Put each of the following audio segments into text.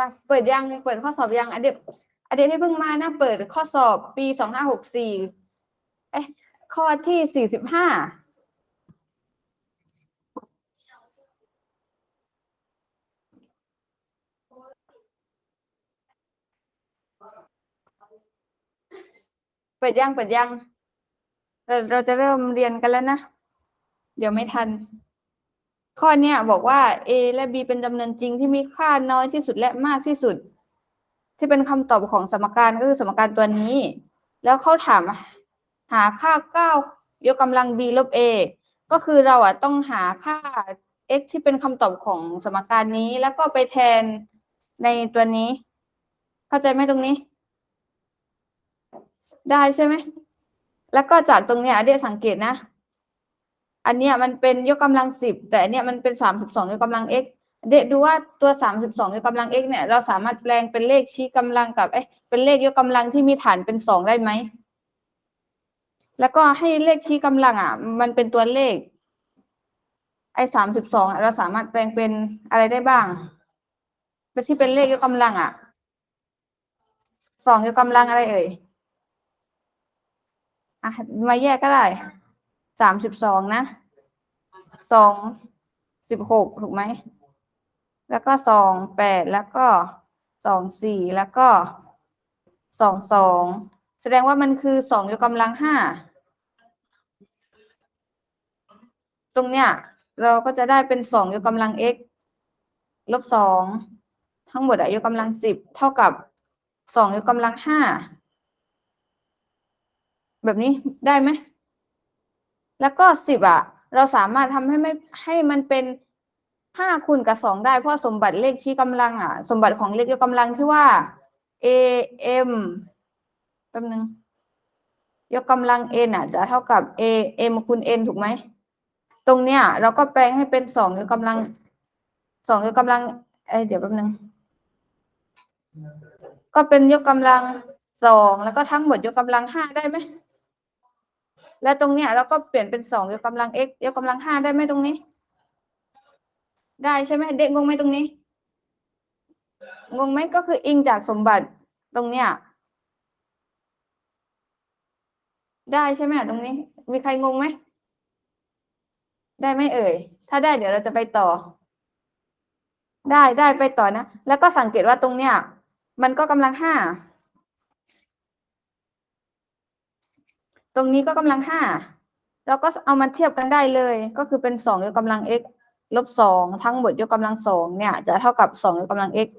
ว่าเปิดยังเปิดข้อสอบยังอเดียอันเดียที่เพิ่งมานะเปิดข้อสอบปีสองห้าหกสี่เอ๊ะข้อที่สี่สิบห้าเปิดยังเปิดยังเราเราจะเริ่มเรียนกันแล้วนะ เดี๋ยวไม่ทัน ข้อเนี้ยบอกว่า a และ b เป็นจำนวนจริงที่มีค่าน้อยที่สุดและมากที่สุด ที่เป็นคำตอบของสมการก็คือสมการตัวนี้ แล้วเขาถามหาค่าเก้ายกกำลัง b ลบ a ก็คือเราอะต้องหาค่า x ที่เป็นคำตอบของสมการนี้แล้วก็ไปแทนในตัวนี้ เข้าใจไหมตรงนี้ ได้ใช่ไหม แล้วก็จากตรงเนี้ยเดี๋ยวสังเกตนะ อันเนี้ยมันเป็นยกกำลังสิบแต่อันเนี้ยมันเป็นสามสิบสองยกกำลัง x เด็กดูว่าตัวสามสิบสองยกกำลัง x เนี่ยเราสามารถแปลงเป็นเลขชี้กำลังกับเอ้ยเป็นเลขยกกำลังที่มีฐานเป็นสองได้ไหมแล้วก็ให้เลขชี้กำลังอะ มันเป็นตัวเลข ไอ้สามสิบสองเราสามารถแปลงเป็นอะไรได้บ้างเป็นที่เป็นเลขยกกำลังอะสองยกกำลังอะไรเอ่ยอะมาแยกก็ได้สามสิบสองนะ สองสิบหกถูกไหม แล้วก็สองแปดแล้วก็สองสี่แล้วก็สองสองแสดงว่ามันคือสองยกกำลังห้าตรงเนี้ยเราก็จะได้เป็นสองยกกำลัง x ลบสองทั้งหมดอะยกกำลังสิบเท่ากับสองยกกำลังห้าแบบนี้ได้ไหม แล้วก็สิบอะ เราสามารถทำให้ไม่ให้มันเป็นห้าคูณกับสองได้ เพราะสมบัติเลขชี้กำลังอะ สมบัติของเลขยกกำลังที่ว่า a m แป๊บนึงยกกำลัง n อะ จะเท่ากับ a m คูณ n ถูกไหม ตรงเนี้ย เราก็แปลงให้เป็นสองยกกำลังสองยกกำลังเอ้เดี๋ยวแป๊บนึงก็เป็นยกกำลังสองแล้วก็ทั้งหมดยกกำลังห้าได้ไหม แล้วตรงเนี้ยเราก็เปลี่ยนเป็นสองยกกำลัง x ยกกำลังห้าได้ไหมตรงนี้ ได้ใช่ไหมเด็กงงไหมตรงนี้ งงไหมก็คืออิงจากสมบัติตรงเนี้ย ได้ใช่ไหมตรงนี้ มีใครงงไหมได้ไหมเอ่ย ถ้าได้เดี๋ยวเราจะไปต่อ ได้ได้ไปต่อนะ แล้วก็สังเกตว่าตรงเนี้ย มันก็กำลังห้า ตรงนี้ก็กำลังห้าเราก็เอามาเทียบกันได้เลย ก็คือเป็นสองยกกำลัง x ลบสองทั้งหมดยกกำลังสองเนี่ย จะเท่ากับสองยกกำลัง x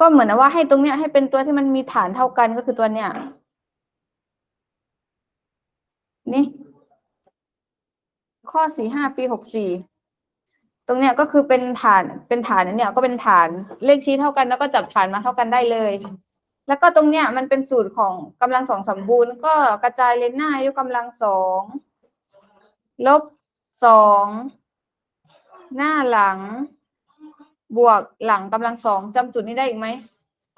ก็เหมือนว่าให้ตรงเนี้ยให้เป็นตัวที่มันมีฐานเท่ากันก็คือตัวเนี้ยนี่ ข้อสี่ห้าปีหกสี่ตรงเนี้ยก็คือเป็นฐานเป็นฐานนเนี่ยก็เป็นฐานเลขชี้เท่ากันแล้วก็จับฐานมาเท่ากันได้เลย แล้วก็ตรงเนี้ยมันเป็นสูตรของกำลังสองสมบูรณ์ ก็กระจายเลนหน้ายกกำลังสองลบสองหน้าหลัง บวกหลังกำลังสองจำสูตรนี้ได้อีกไหม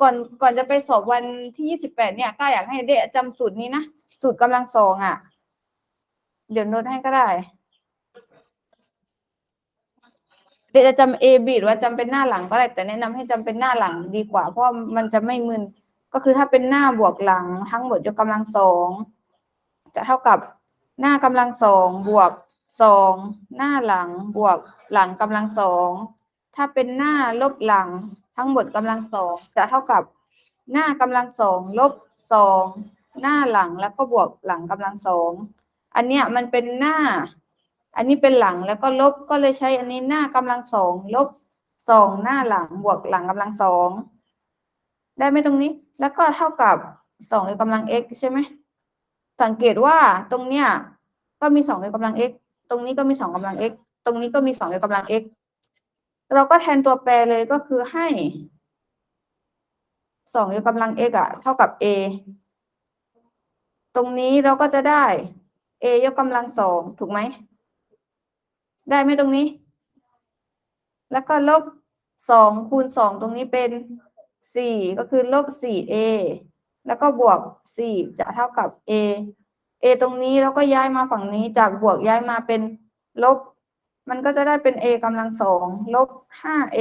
ก่อนก่อนจะไปสอบวันที่ยี่สิบแปดเนี่ยก็อยากให้เด็กจำสูตรนี้นะสูตรกำลังสองอะ เดี๋ยวโน้ตให้ก็ได้ เด็กจะจำ A B หรือว่าจำเป็นหน้าหลังก็ได้แต่แนะนำให้จำเป็นหน้าหลังดีกว่า เพราะมันจะไม่มึน ก็คือถ้าเป็นหน้าบวกหลังทั้งหมดยกกำลังสองจะเท่ากับหน้ากำลังสองบวกสองหน้าหลังบวกหลังกำลังสองถ้าเป็นหน้าลบหลังทั้งหมดกำลังสองจะเท่ากับหน้ากำลังสองลบสองหน้าหลังแล้วก็บวกหลังกำลังสองอันเนี้ยมันเป็นหน้า อันนี้เป็นหลังแล้วก็ลบก็เลยใช้อันนี้หน้ากำลังสองลบสองหน้าหลังบวกหลังกำลังสอง ได้ไหมตรงนี้ แล้วก็เท่ากับสองยกกำลัง x ใช่ไหม สังเกตว่าตรงเนี้ยก็มีสองยกกำลัง x ตรงนี้ก็มีสองกำลัง x ตรงนี้ก็มีสองยกกำลัง x เราก็แทนตัวแปรเลยก็คือให้สองยกกำลัง x อะเท่ากับ a ตรงนี้เราก็จะได้ a ยกกำลังสองถูกไหม ได้ไหมตรงนี้ แล้วก็ลบสองคูณสองตรงนี้เป็น สี่ก็คือลบสี่ a แล้วก็บวกสี่จะเท่ากับ a a ตรงนี้เราก็ย้ายมาฝั่งนี้จากบวกย้ายมาเป็นลบ มันก็จะได้เป็น a กำลังสองลบห้า a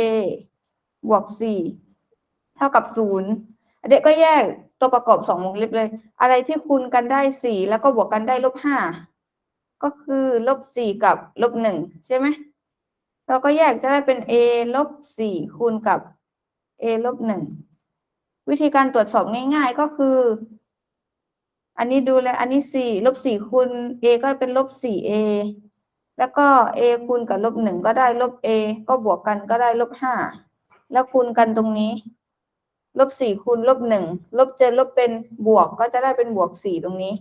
บวกสี่เท่ากับศูนย์เด็กก็แยกตัวประกอบสองวงเล็บเลย อะไรที่คูณกันได้สี่แล้วก็บวกกันได้ลบห้าก็คือลบสี่กับลบหนึ่งใช่ไหมเราก็แยกจะได้เป็น a ลบสี่คูณกับ a ลบหนึ่งวิธีการตรวจสอบง่าย ๆ ก็คือ อันนี้ดูเลยอันนี้สี่ลบสี่คูณ a ก็เป็นลบสี่ a แล้วก็ a คูณกับลบหนึ่งก็ได้ลบ a ก็บวกกันก็ได้ลบห้าแล้วคูณกันตรงนี้ลบสี่คูณลบหนึ่งลบเจอลบเป็นบวกก็จะได้เป็นบวกสี่ตรงนี้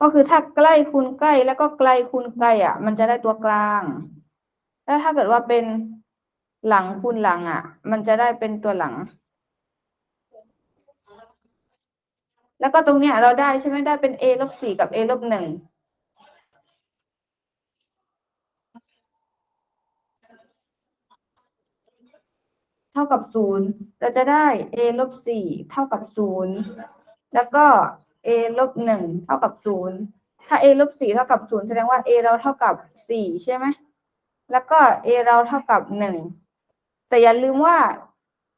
ก็คือถ้าใกล้คูณใกล้แล้วก็ไกลคูณไกลอะ มันจะได้ตัวกลาง แล้วถ้าเกิดว่าเป็น หลังคูณหลังอะ มันจะได้เป็นตัวหลัง แล้วก็ตรงเนี้ยเราได้ใช่ไหมได้เป็น a ลบสี่กับ a ลบหนึ่งเท่ากับศูนย์เราจะได้ a ลบสี่เท่ากับศูนย์แล้วก็ a ลบหนึ่งเท่ากับศูนย์ถ้า a ลบสี่เท่ากับศูนย์แสดงว่า a เราเท่ากับสี่ใช่ไหมแล้วก็ a เราเท่ากับหนึ่ง แต่อย่าลืมว่า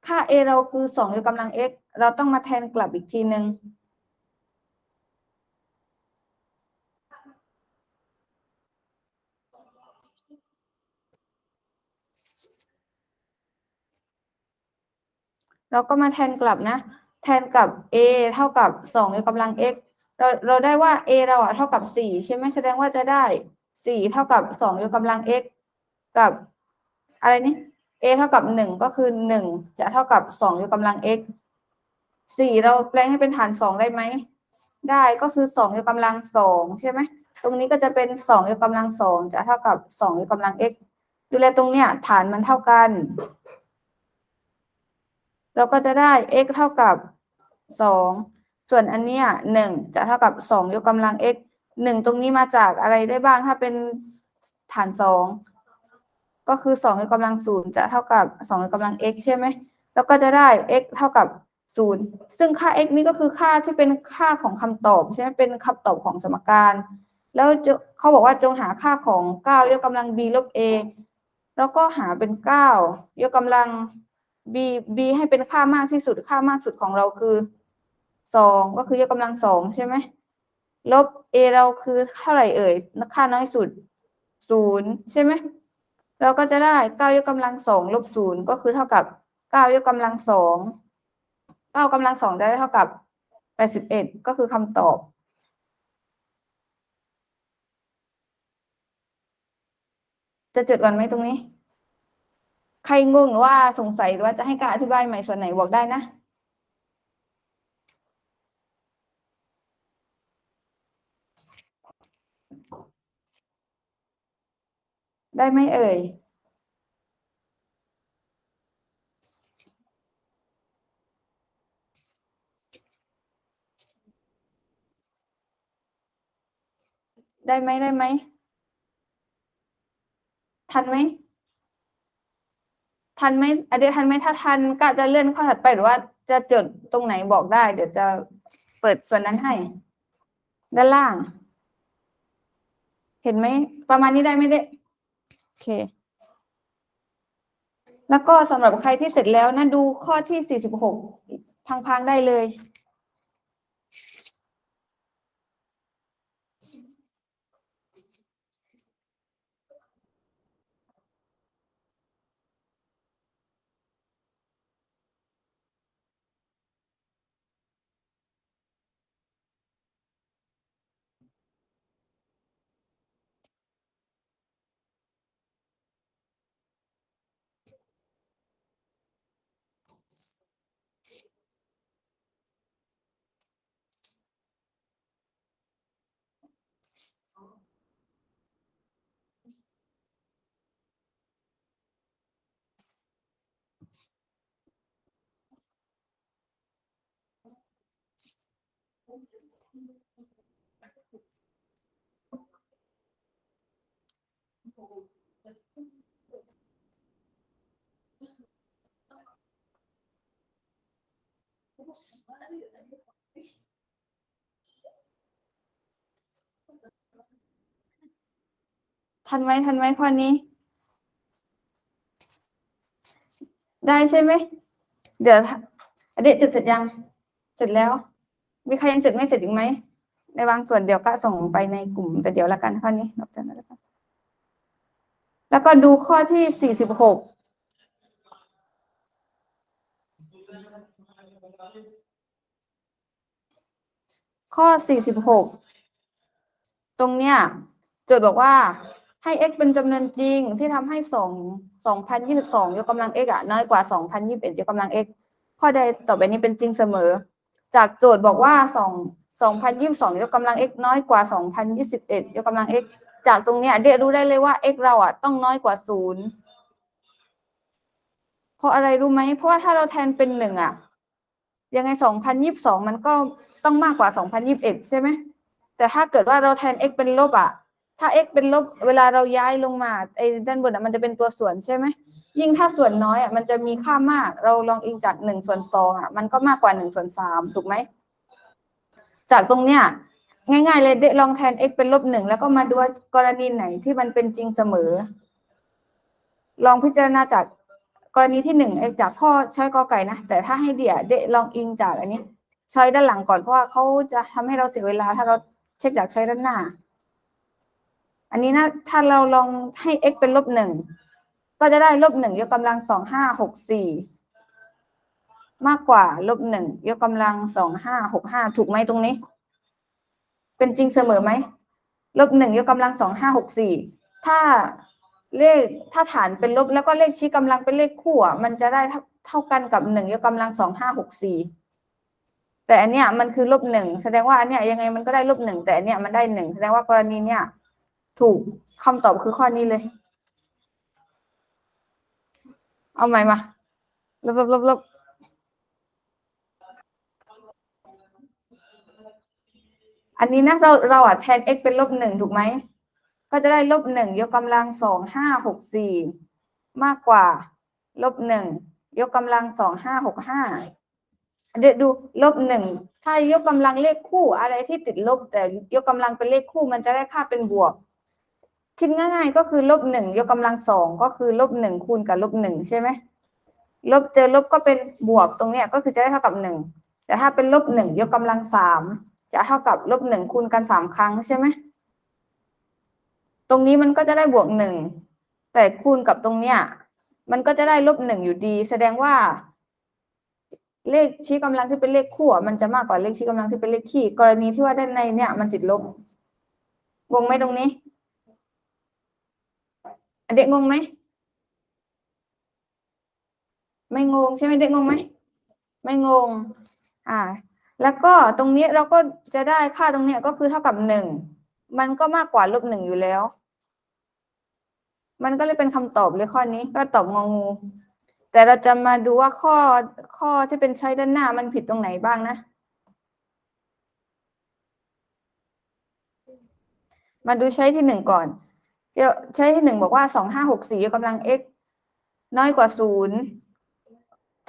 ค่า a เราคือสองยกกำลัง x เราต้องมาแทนกลับอีกทีหนึ่งเราก็มาแทนกลับนะ แทนกับ a เท่ากับสองยกกำลัง x เราเราได้ว่า a เราอะเท่ากับสี่ใช่ไหมแสดงว่าจะได้สี่เท่ากับสองยกกำลัง x กับอะไรนี่ a เท่ากับหนึ่งก็คือหนึ่งจะเท่ากับสองยกกำลัง x สี่เราแปลงให้เป็นฐานสองได้ไหม ได้ก็คือสองยกกำลังสองใช่ไหม ตรงนี้ก็จะเป็นสองยกกำลังสองจะเท่ากับสองยกกำลัง x ดูแลตรงเนี้ยฐานมันเท่ากัน เราก็จะได้ x เท่ากับสองส่วนอันเนี้ยหนึ่งจะเท่ากับสองยกกำลัง x หนึ่งตรงนี้มาจากอะไรได้บ้างถ้าเป็นฐานสอง ก็คือสองยกกำลังศูนย์จะเท่ากับสองยกกำลัง x ใช่ไหมแล้วก็จะได้ x เท่ากับศูนย์ซึ่งค่า x นี้ก็คือค่าที่เป็นค่าของคำตอบใช่ไหมเป็นคำตอบของสมการ แล้วเขาบอกว่าจงหาค่าของเก้ายกกำลัง b ลบ a แล้วก็หาเป็นเก้ายกกำลัง b b ให้เป็นค่ามากที่สุดค่ามากสุดของเราคือสองก็คือยกกำลังสองใช่ไหมลบ a เราคือเท่าไหร่เอ่ยค่าน้อยสุดศูนย์ใช่ไหม เราก็จะได้เก้ายกกำลังสองลบศูนย์ก็คือเท่ากับเก้ายกกำลังสองเก้ากำลังสองได้เท่ากับแปดสิบเอ็ดก็คือคำตอบ จะจดวันไหมตรงนี้ ใครงงหรือว่าสงสัยหรือว่าจะให้การอธิบายใหม่ส่วนไหนบอกได้นะ ได้ไหมเอ่ย ได้ไหมได้ไหม ทันไหม ทันไหมอเดี๋ยวทันไหมถ้าทันก็จะเลื่อนข้อถัดไปหรือว่าจะจดตรงไหนบอกได้ เดี๋ยวจะเปิดส่วนนั้นให้ ด้านล่าง เห็นไหม ประมาณนี้ได้ไหมเด้ เค แล้วก็สำหรับใครที่เสร็จแล้วนะดูข้อที่สี่สิบหกพังๆได้เลย ทันไหมทันไหมข้อนี้ ได้ใช่ไหม เดี๋ยวอเดะจดเสร็จยัง เสร็จแล้ว มีใครยังจดไม่เสร็จอีกไหม ในบางส่วนเดี๋ยวก็ส่งไปในกลุ่มแต่เดี๋ยวละกันข้อนี้นับจากนั้นแล้วกันแล้วก็ดูข้อที่สี่สิบหกข้อ46ตรงเนี้ยโจทย์บอกว่าให้ x เป็นจำนวนจริงที่ทำให้สอง2022ยกกำลัง x อะน้อยกว่า2021ยกกำลัง x ข้อใดต่อไปนี้เป็นจริงเสมอ จากโจทย์บอกว่า2 2022ยกกำลัง x น้อยกว่า2021ยกกำลัง x จากตรงเนี้ยเดะรู้ได้เลยว่า x เราอะต้องน้อยกว่า0เพราะอะไรรู้ไหมเพราะว่าถ้าเราแทนเป็นหนึ่งอะ ยังไง2022มันก็ต้องมากกว่า2021ใช่ไหมแต่ถ้าเกิดว่าเราแทน x เป็นลบอะ ถ้า x เป็นลบ เวลาเราย้ายลงมาไอ้ด้านบนอะมันจะเป็นตัวส่วนใช่ไหม ยิ่งถ้าส่วนน้อยอะมันจะมีค่ามาก เราลองอิงจาก1ส่วน2อะมันก็มากกว่า1ส่วน3ถูกไหม จากตรงเนี้ยง่ายๆเลยเดะลองแทน x เป็นลบหนึ่งแล้วก็มาดูกรณีไหนที่มันเป็นจริงเสมอ ลองพิจารณาจากกรณีที่หนึ่งไอ้จากข้อช้อยกอไก่นะ แต่ถ้าให้เดี่ยเดะลองอิงจากอันนี้ช้อยด้านหลังก่อนเพราะว่าเขาจะทำให้เราเสียเวลา ถ้าเราเช็คจากช้อยด้านหน้า อันนี้นะถ้าเราลองให้ x เป็นลบหนึ่ง ก็จะได้ลบหนึ่งยกกำลังสองห้าหกสี่มากกว่าลบหนึ่งยกกำลังสองห้าหกห้าถูกไหมตรงนี้ เป็นจริงเสมอไหมลบหนึ่งยกกำลังสองห้าหกสี่ถ้าเลขถ้าฐานเป็นลบแล้วก็เลขชี้กำลังเป็นเลขคู่อะมันจะได้เท่ากันกับหนึ่งยกกำลังสองห้าหกสี่แต่อันเนี้ยมันคือลบหนึ่งแสดงว่าอันเนี้ยยังไงมันก็ได้ลบหนึ่งแต่อันเนี้ยมันได้หนึ่งแสดงว่ากรณีเนี้ยถูกคำตอบคือข้อนี้เลย เอาใหม่มาลบลบลบลบอันนี้นะเราเราอะแทน x เป็นลบหนึ่งถูกไหม ก็จะได้ลบหนึ่งยกกำลังสองห้าหกสี่มากกว่า ลบหนึ่งยกกำลังสองห้าหกห้าเดี๋ยวดูลบหนึ่งถ้ายกกำลังเลขคู่อะไรที่ติดลบ แต่ยกกำลังเป็นเลขคู่มันจะได้ค่าเป็นบวก คิดง่าย ๆ ก็คือลบหนึ่งยกกำลังสองก็คือลบหนึ่งคูณกับลบหนึ่งใช่ไหมลบเจอลบก็เป็นบวกตรงเนี้ยก็คือจะได้เท่ากับหนึ่งแต่ถ้าเป็นลบหนึ่งยกกำลังสามจะเท่ากับลบหนึ่งคูณกันสามครั้งใช่ไหมตรงนี้มันก็จะได้บวกหนึ่งแต่คูณกับตรงเนี้ยมันก็จะได้ลบหนึ่งอยู่ดี แสดงว่า เลขชี้กำลังที่เป็นเลขคู่มันจะมากกว่าเลขชี้กำลังที่เป็นเลขคี่ กรณีที่ว่าด้านในเนี่ยมันติดลบงงไหมตรงนี้ เด็กงงไหม ไม่งงใช่ไหมเด็กงงไหม ไม่งง อ่า แล้วก็ตรงนี้เราก็จะได้ค่าตรงเนี้ยก็คือเท่ากับหนึ่ง มันก็มากกว่าลบหนึ่งอยู่แล้ว มันก็เลยเป็นคำตอบเลยข้อนี้ก็ตอบงองู แต่เราจะมาดูว่าข้อข้อที่เป็นใช้ด้านหน้ามันผิดตรงไหนบ้างนะมาดูใช้ที่หนึ่งก่อน เดี๋ยวใช้ที่หนึ่งบอกว่าสองห้าหกสี่ยกกำลัง x น้อยกว่าศูนย์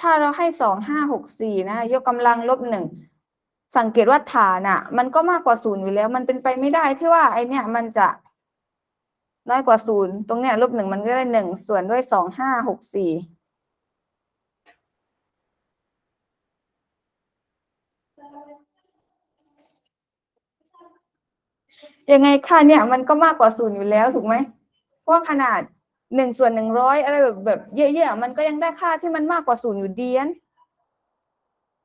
ถ้าเราให้สองห้าหกสี่นะ ยกกำลังลบหนึ่งสังเกตว่าฐานอะ มันก็มากกว่าศูนย์อยู่แล้ว มันเป็นไปไม่ได้ที่ว่าไอเนี่ย มันจะน้อยกว่าศูนย์ตรงเนี้ยลบหนึ่งมันก็ได้หนึ่งส่วนด้วยสองห้าหกสี่ ยังไงค่าเนี่ยมันก็มากกว่าศูนย์อยู่แล้วถูกไหมเพราะว่าขนาดหนึ่งส่วนหนึ่งร้อยอะไรแบบแบบเยอะๆมันก็ยังได้ค่าที่มันมากกว่าศูนย์อยู่ดีน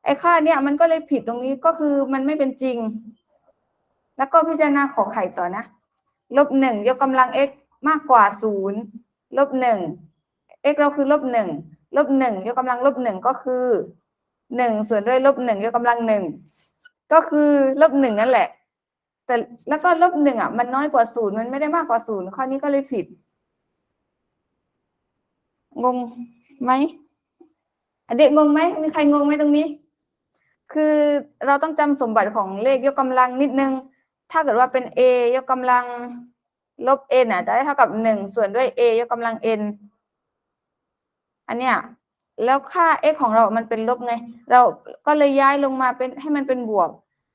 ไอ้ค่าเนี่ยมันก็เลยผิดตรงนี้ก็คือมันไม่เป็นจริง แล้วก็พิจารณาขอไข่ต่อนะลบหนึ่งยกกำลัง x มากกว่าศูนย์ลบหนึ่ง x เราคือลบหนึ่งลบหนึ่งยกกำลังลบหนึ่งก็คือหนึ่งส่วนด้วยลบหนึ่งยกกำลังหนึ่งก็คือลบหนึ่งนั่นแหละ แต่แล้วก็ลบหนึ่งอะ มันน้อยกว่าศูนย์มันไม่ได้มากกว่าศูนย์ข้อนี้ก็เลยผิด งงไหมอเด็กงงไหมมีใครงงไหมตรงนี้ คือเราต้องจำสมบัติของเลขยกกำลังนิดนึง ถ้าเกิดว่าเป็น a ยกกำลังลบ n อะจะได้เท่ากับหนึ่งส่วนด้วย a ยกกำลัง n อันเนี้ยแล้วค่า x ของเรา มันเป็นลบไง เราก็เลยย้ายลงมาเป็นให้มันเป็นบวก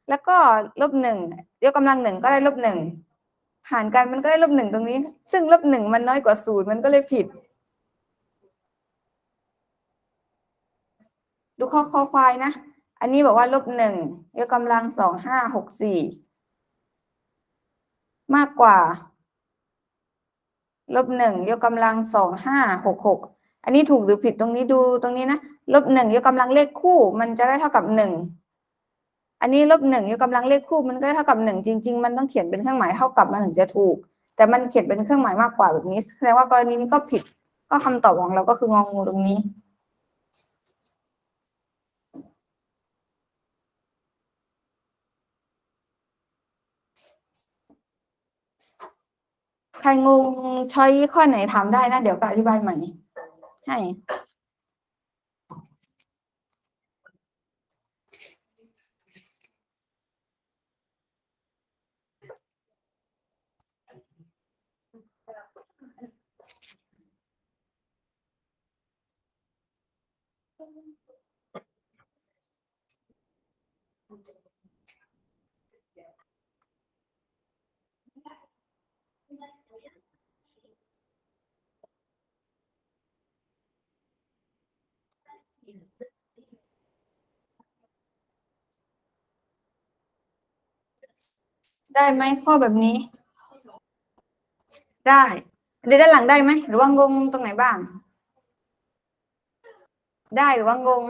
แล้วก็ลบหนึ่งยกกำลังหนึ่งก็ได้ลบหนึ่งหารกันมันก็ได้ลบหนึ่งตรงนี้ ซึ่งลบหนึ่งมันน้อยกว่าศูนย์มันก็เลยผิด ดูข้อคอควายนะ อันนี้บอกว่าลบหนึ่งยกกำลังสองห้าหกสี่มากกว่าลบหนึ่งยกกำลังสองห้าหกหกอันนี้ถูกหรือผิดตรงนี้ดูตรงนี้นะลบหนึ่งยกกำลังเลขคู่ มันจะได้เท่ากับหนึ่ง อันนี้ลบหนึ่งยกกำลังเลขคู่มันก็ได้เท่ากับหนึ่งจริง ๆ มันต้องเขียนเป็นเครื่องหมายเท่ากับมันถึงจะถูก แต่มันเขียนเป็นเครื่องหมายมากกว่าแบบนี้แสดงว่ากรณีนี้ก็ผิด ก็คำตอบของเราก็คืององูตรงนี้ใครงงช้อยข้อไหนถามได้นะ เดี๋ยวก็อธิบายใหม่ให้ ได้ไหมข้อแบบนี้ ได้เดี๋ยวด้านหลังได้ไหมหรือว่างงตรงไหนบ้าง ได้หรือว่างง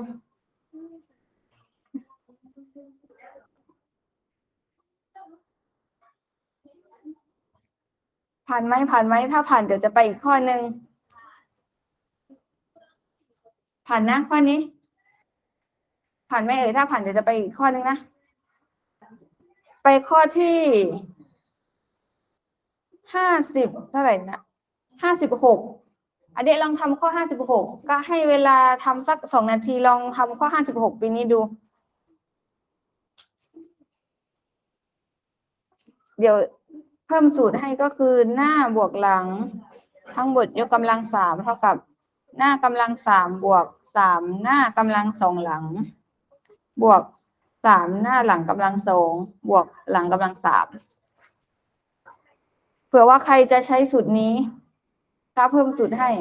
ผ่านไหมผ่านไหมถ้าผ่านเดี๋ยวจะไปอีกข้อหนึ่งผ่านนะข้อนี้ ผ่านไหมเอ่ยถ้าผ่านเดี๋ยวจะไปอีกข้อหนึ่งนะ ไปข้อที่ห้าสิบเท่าไหร่นะห้าสิบหกอันเดี๋ยวลองทำข้อห้าสิบหกก็ให้เวลาทำสักสองนาทีลองทำข้อห้าสิบหกปีนี้ดู เดี๋ยว เพิ่มสูตรให้ก็คือหน้าบวกหลัง ทั้งหมดยกกำลังสามเท่ากับ หน้ากำลังสามบวกสามหน้ากำลังสองหลัง บวกสามหน้าหลังกำลังสองบวกหลังกำลังสามเผื่อว่าใครจะใช้สูตรนี้ก็เพิ่มสูตรให้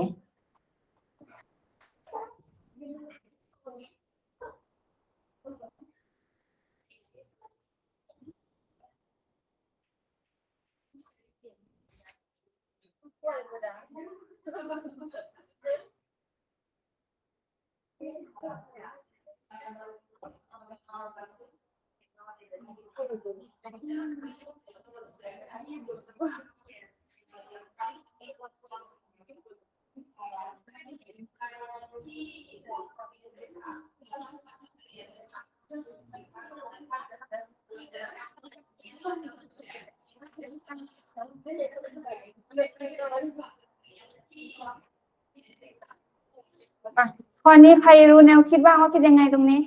อะ ข้อนี้ใครรู้แนวคิดบ้างว่าคิดยังไงตรงนี้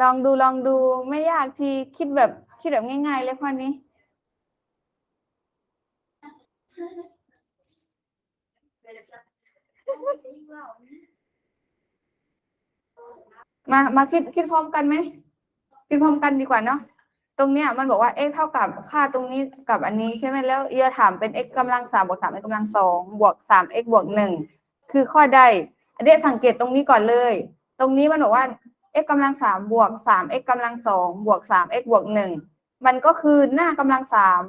ลองดูลองดูไม่ยากทีคิดแบบคิดแบบง่าย ๆ เลยข้อนี้ มามาคิดคิดพร้อมกันไหมคิดพร้อมกันดีกว่าเนาะ ตรงเนี้ยมันบอกว่า x เท่ากับค่าตรงนี้กับอันนี้ใช่ไหมแล้วเอียถามเป็น x กำลังสามบวกสาม x กำลังสองบวกสาม x บวกหนึ่งคือข้อใดอันนี้สังเกตตรงนี้ก่อนเลย ตรงนี้มันบอกว่า x กำลังสามบวกสาม x กำลังสองบวกสาม x บวกหนึ่งมันก็คือหน้ากำลังสาม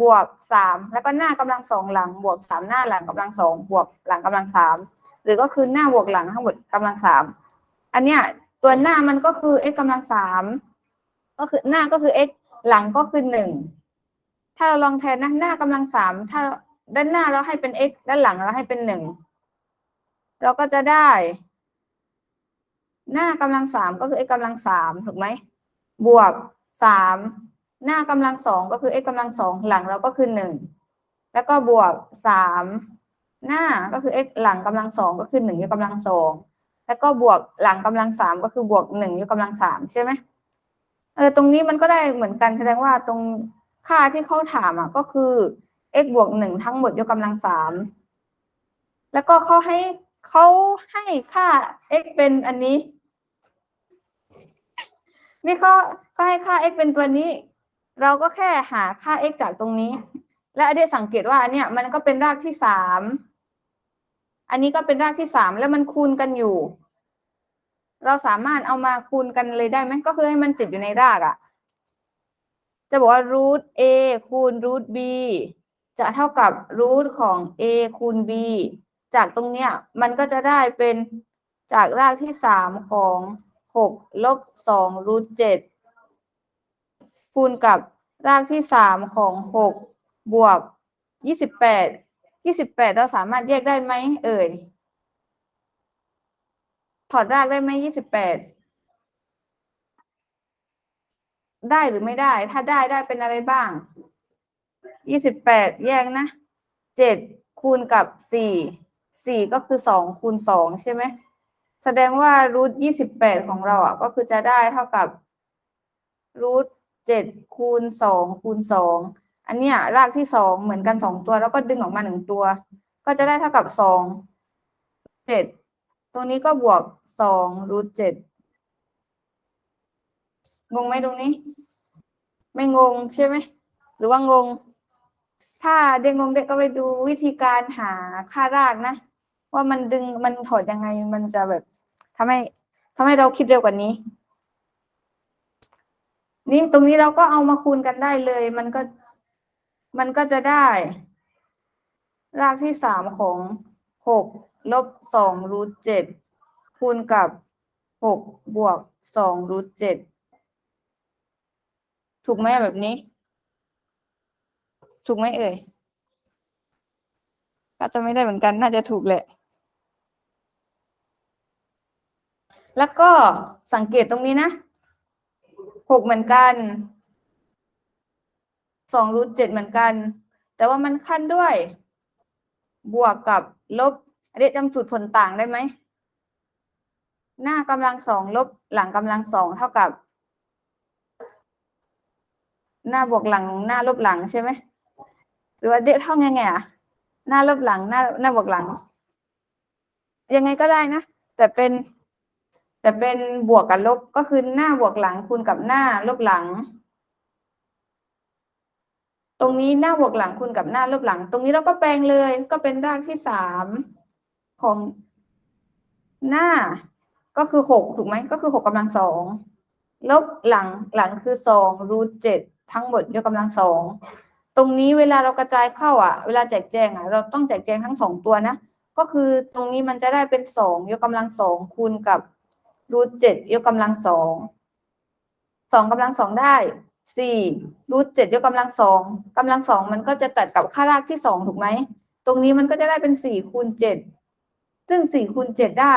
บวกสามแล้วก็หน้ากำลังสองหลัง บวกสามหน้าหลังกำลังสองบวกหลังกำลังสามหรือก็คือหน้าบวกหลังทั้งหมดกำลังสามอันเนี้ยตัวหน้ามันก็คือ x กำลังสาม ก็คือหน้าก็คือ x หลังก็คือหนึ่งถ้าเราลองแทนนะหน้ากำลังสามถ้าด้านหน้าเราให้เป็น x ด้านหลังเราให้เป็นหนึ่งเราก็จะได้ หน้ากำลังสามก็คือ x กำลังสามถูกไหมบวกสามหน้ากำลังสองก็คือ x กำลังสองหลังเราก็คือหนึ่งแล้วก็บวกสามหน้าก็คือ x หลังกำลังสองก็คือหนึ่งยกกำลังสองแล้วก็บวกหลังกำลังสามก็คือบวกหนึ่งยกกำลังสามใช่ไหม เออตรงนี้มันก็ได้เหมือนกันแสดงว่าตรงค่าที่เขาถามอะก็คือ x บวกหนึ่งทั้งหมดยกกำลังสามแล้วก็เขาให้เขาให้ค่า x เป็นอันนี้ นี่เขาเขาให้ค่า x เป็นตัวนี้ เราก็แค่หาค่า x จากตรงนี้ และอเดสังเกตว่าอันเนี้ยมันก็เป็นรากที่สามอันนี้ก็เป็นรากที่สามแล้วมันคูณกันอยู่ เราสามารถเอามาคูณกันเลยได้ไหมก็คือให้มันติดอยู่ในรากอะ่ะ จะบอกว่า root a คูณ root b จะเท่ากับ root ของ a คูณ b จากตรงเนี้ยมันก็จะได้เป็นจากรากที่สามของหกลบสอง root เจ็ดคูณกับรากที่สามของหกบวกยี่สิบแปดยี่สิบแปดเราสามารถแยกได้ไหมเอ่ย ถอดรากได้ไหมยี่สิบแปดได้หรือไม่ได้ ถ้าได้ได้เป็นอะไรบ้างยี่สิบแปดแยกนะเจ็ดคูณกับสี่สี่ก็คือสองคูณสองใช่ไหมแสดงว่ารูทยี่สิบแปดของเราอะ ก็คือจะได้เท่ากับรูทเจ็ดคูณสองคูณสองอันเนี้ยรากที่สองเหมือนกันสองตัวแล้วก็ดึงออกมาหนึ่งตัว ก็จะได้เท่ากับสองเจ็ดตรงนี้ก็บวก สองรูทเจ็ดงงไหมตรงนี้ ไม่งงใช่ไหม หรือว่างง ถ้าเด็กงงเด็กก็ไปดูวิธีการหาค่ารากนะ ว่ามันดึงมันถอดยังไงมันจะแบบทำให้ทำให้เราคิดเร็วกว่านี้ นี่ตรงนี้เราก็เอามาคูณกันได้เลย มันก็มันก็จะได้ รากที่สามของหกลบสองรูทเจ็ด คูณกับหกบวกสองรูทเจ็ดถูกไหมแบบนี้ ถูกไหมเอ่ยก็จะไม่ได้เหมือนกันน่าจะถูกแหละ แล้วก็สังเกตตรงนี้นะหกเหมือนกันสองรูทเจ็ดเหมือนกัน แต่ว่ามันขั้นด้วย บวกกับลบอันนี้จำสูตรผลต่างได้ไหม หน้ากำลังสองลบหลังกำลังสองเท่ากับ หน้าบวกหลังหน้าลบหลังใช่ไหมหรือว่าเดะเท่าไงไงอะหน้าลบหลังหน้าหน้าบวกหลัง ยังไงก็ได้นะ แต่เป็น แต่เป็นบวกกับลบก็คือหน้าบวกหลังคูณกับหน้าลบหลัง ตรงนี้หน้าบวกหลังคูณกับหน้าลบหลัง ตรงนี้เราก็แปลงเลยก็เป็นรากที่สามของหน้า ก็คือหกถูกไหมก็คือหกกำลังสองลบหลังหลังคือสองรูทเจ็ดทั้งหมดยกกำลังสองตรงนี้เวลาเรากระจายเข้าอะ เวลาแจกแจงอะ เราต้องแจกแจงทั้งสองตัวนะ ก็คือตรงนี้มันจะได้เป็นสองยกกำลังสองคูณกับรูทเจ็ดยกกำลังสองสองกำลังสองได้สี่รูทเจ็ดยกกำลังสองกำลังสองมันก็จะตัดกับค่ารากที่สองถูกไหม ตรงนี้มันก็จะได้เป็นสี่คูณเจ็ดซึ่งสี่คูณเจ็ดได้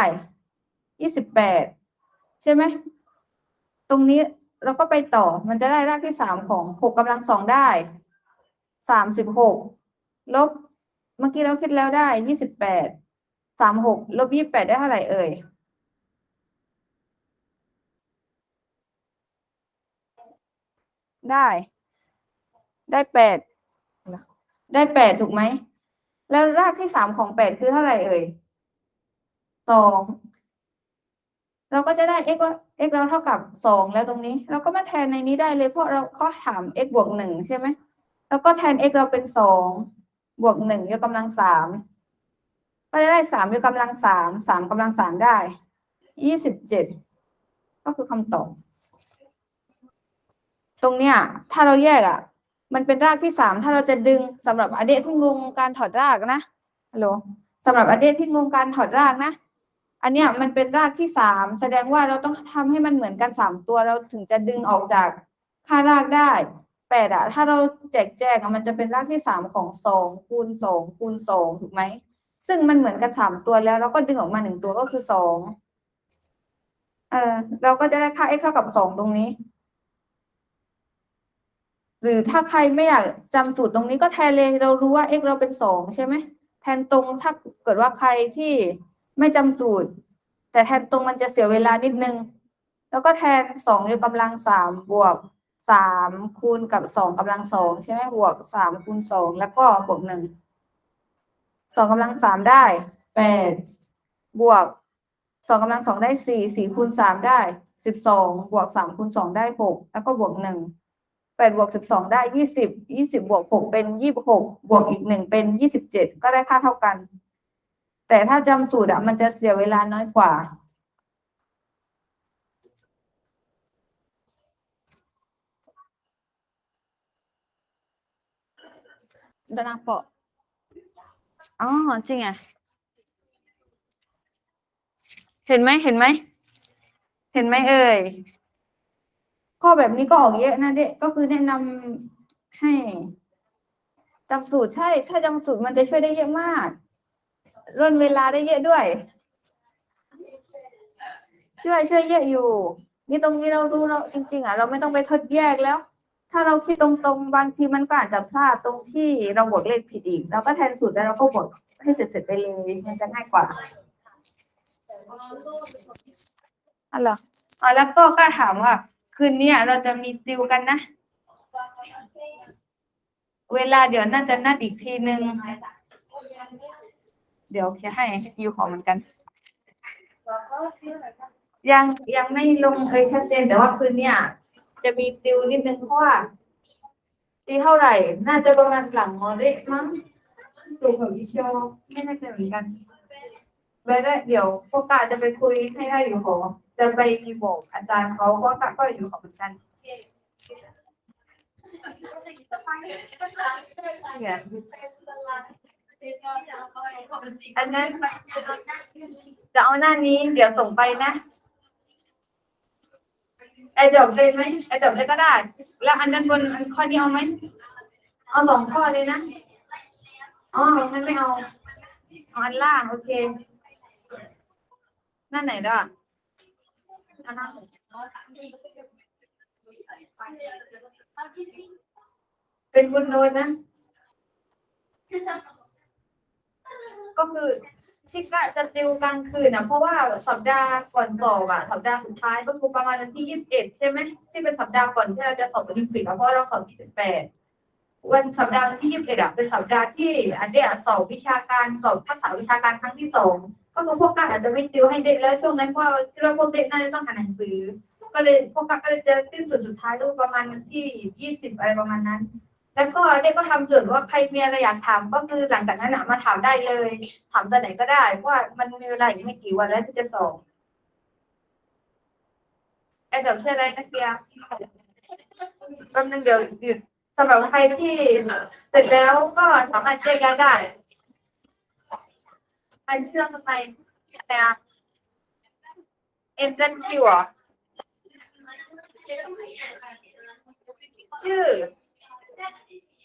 ยี่สิบแปดใช่ไหม ตรงนี้เราก็ไปต่อมันจะได้รากที่สามของหกกำลังสองได้สามสิบหกลบเมื่อกี้เราคิดแล้วได้ยี่สิบแปดสามหกลบยี่สิบแปดได้เท่าไหร่เอ่ยได้ ได้แปดได้แปดถูกไหม แล้วรากที่สามของแปดคือเท่าไหร่เอ่ยสอง เราก็จะได้ x ว่า x เราเท่ากับสองแล้วตรงนี้ เราก็มาแทนในนี้ได้เลยเพราะเราเขาถาม x บวกหนึ่งใช่ไหมเราก็แทน x เราเป็นสองบวกหนึ่งยกกำลังสามก็จะได้สามยกกำลังสามสามกำลังสามได้ยี่สิบเจ็ดก็คือคำตอบตรงเนี้ย ถ้าเราแยกอะ มันเป็นรากที่สามถ้าเราจะดึงสำหรับอเดะที่งงการถอดรากนะฮัลโหลสำหรับอเดะที่งงการถอดรากนะ อันเนี้ยมันเป็นรากที่สามแสดงว่าเราต้องทำให้มันเหมือนกันสามตัวเราถึงจะดึงออกจากค่ารากได้แปดอะถ้าเราแจกแจกอะมันจะเป็นรากที่สามของสองคูณสองคูณสองถูกไหมซึ่งมันเหมือนกันสามตัวแล้วเราก็ดึงออกมาหนึ่งตัวก็คือสองเออเราก็จะได้ค่า x เท่ากับสองตรงนี้ หรือถ้าใครไม่อยากจำสูตรตรงนี้ก็แทนเลยเรารู้ว่า x เราเป็นสองใช่ไหมแทนตรงถ้าเกิดว่าใครที่ ไม่จำสูตร แต่แทนตรงมันจะเสียเวลานิดนึง แล้วก็แทนสองยกกำลังสามบวกสามคูณกับสองกำลังสองใช่ไหมบวกสามคูณสองแล้วก็บวกหนึ่งสองกำลังสามได้แปดบวกสองกำลังสองได้สี่สี่คูณสามได้สิบสองบวกสามคูณสองได้หกแล้วก็บวกหนึ่งแปดบวกสิบสองได้ยี่สิบยี่สิบบวกหกเป็นยี่สิบหกบวกอีกหนึ่งเป็นยี่สิบเจ็ดก็ได้ค่าเท่ากัน แต่ถ้าจำสูตรอะมันจะเสียเวลาน้อยกว่าดานาเปาะอ๋อ จริงอะ เห็นไหม เห็นไหม เห็นไหมเอ่ย ข้อแบบนี้ก็ออกเยอะนะเด็กก็คือแนะนำให้จำสูตรใช่ ถ้าจำสูตรมันจะช่วยได้เยอะมาก ร่นเวลาได้เยอะด้วย ช่วยช่วยเยอะอยู่ นี่ตรงนี้เรารู้เราจริง ๆ อะ เราไม่ต้องไปทดแยกแล้ว ถ้าเราคิดตรงๆ บางทีมันก็อาจจะพลาดตรงที่เราบวกเลขผิดอีก เราก็แทนสูตรแล้วเราก็บวกให้เสร็จๆไปเลยมันจะง่ายกว่าอ๋อเหรออ๋อแล้วก็ก็ถามว่า คืนเนี้ยเราจะมีติวกันนะ เวลาเดี๋ยวน่าจะนัดอีกทีนึง เดี๋ยวจะให้ยูขอเหมือนกัน ยังยังไม่ลงเอยชัดเจนแต่ว่าคืนเนี้ยจะมีติวนิดนึงเพราะว่าตีเท่าไหร่ น่าจะประมาณหลังมอเล็กมั้งตัวกับวิชโอไม่น่าจะเหมือนกันไปได้เดี๋ยวพวกกาจะไปคุยให้ได้อยู่ขอจะไปมีบอกอาจารย์เขาเพราะกาก็อยู่ขอเหมือนกันเนี่ย อันนั้นจะเอาหน้านี้ เดี๋ยวส่งไปนะไอดอบเลยไหมไอดอบเลยก็ได้ แล้วอันด้านบนอันข้อนี้เอาไหมเอาสองข้อเลยนะอ๋องั้นไม่เอาเอาอันล่างโอเคหน้าไหนด้ะเอาหน้าเป็นบุญโนนนะ ก็คือที่กะจะติวกลางคืนนะเพราะว่าสัปดาห์ก่อนสอบอะสัปดาห์สุดท้ายก็คือประมาณวันที่ยี่สิบเอ็ดใช่ไหมที่เป็นสัปดาห์ก่อนที่เราจะสอบโอลิมปิกอะเพราะเราสอบยี่สิบแปดวันสัปดาห์วันที่ยี่สิบเอ็ดอะเป็นสัปดาห์ที่อันเดียสอบวิชาการสอบทักษะวิชาการครั้งที่สองก็คือพวกกันอาจจะไม่ติวให้เด็กแล้วช่วงนั้นเพราะว่าคิดว่าพวกเด็กน่าจะต้องอ่านหนังสือ ก็เลยพวกกันก็เลยจะสิ้นสุดสุดท้ายก็ประมาณวันที่ยี่สิบอะไรประมาณนั้น แล้วก็เด็กก็ทำจดว่าใครมีอะไรอยากถามก็คือหลังจากนั้นอะมาถามได้เลย ถามตอนไหนก็ได้เพราะว่ามันมีเวลาอีกไม่กี่วันแล้วที่จะสอบไอ้เดี๋ยวเชื่ออะไรนะเฟียแป๊บนึงเดี๋ยวหยุดสำหรับใครที่เสร็จแล้วก็สามารถแยกย้ายได้ใครเชื่อทำไมแต่เอ็นเซนคิวอะชื่อ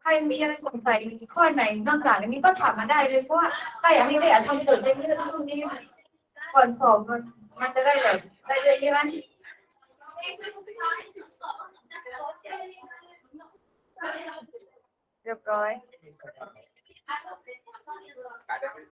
ใครมีอะไรสงสัยข้อไหนนอกจากนี้ก็ถามมาได้เลยเพราะว่าก็อยากให้ได้อ่านคำจดได้เยอะช่วงนี้ก่อนสอบมันมันจะได้แบบได้เยอะๆเรียบร้อย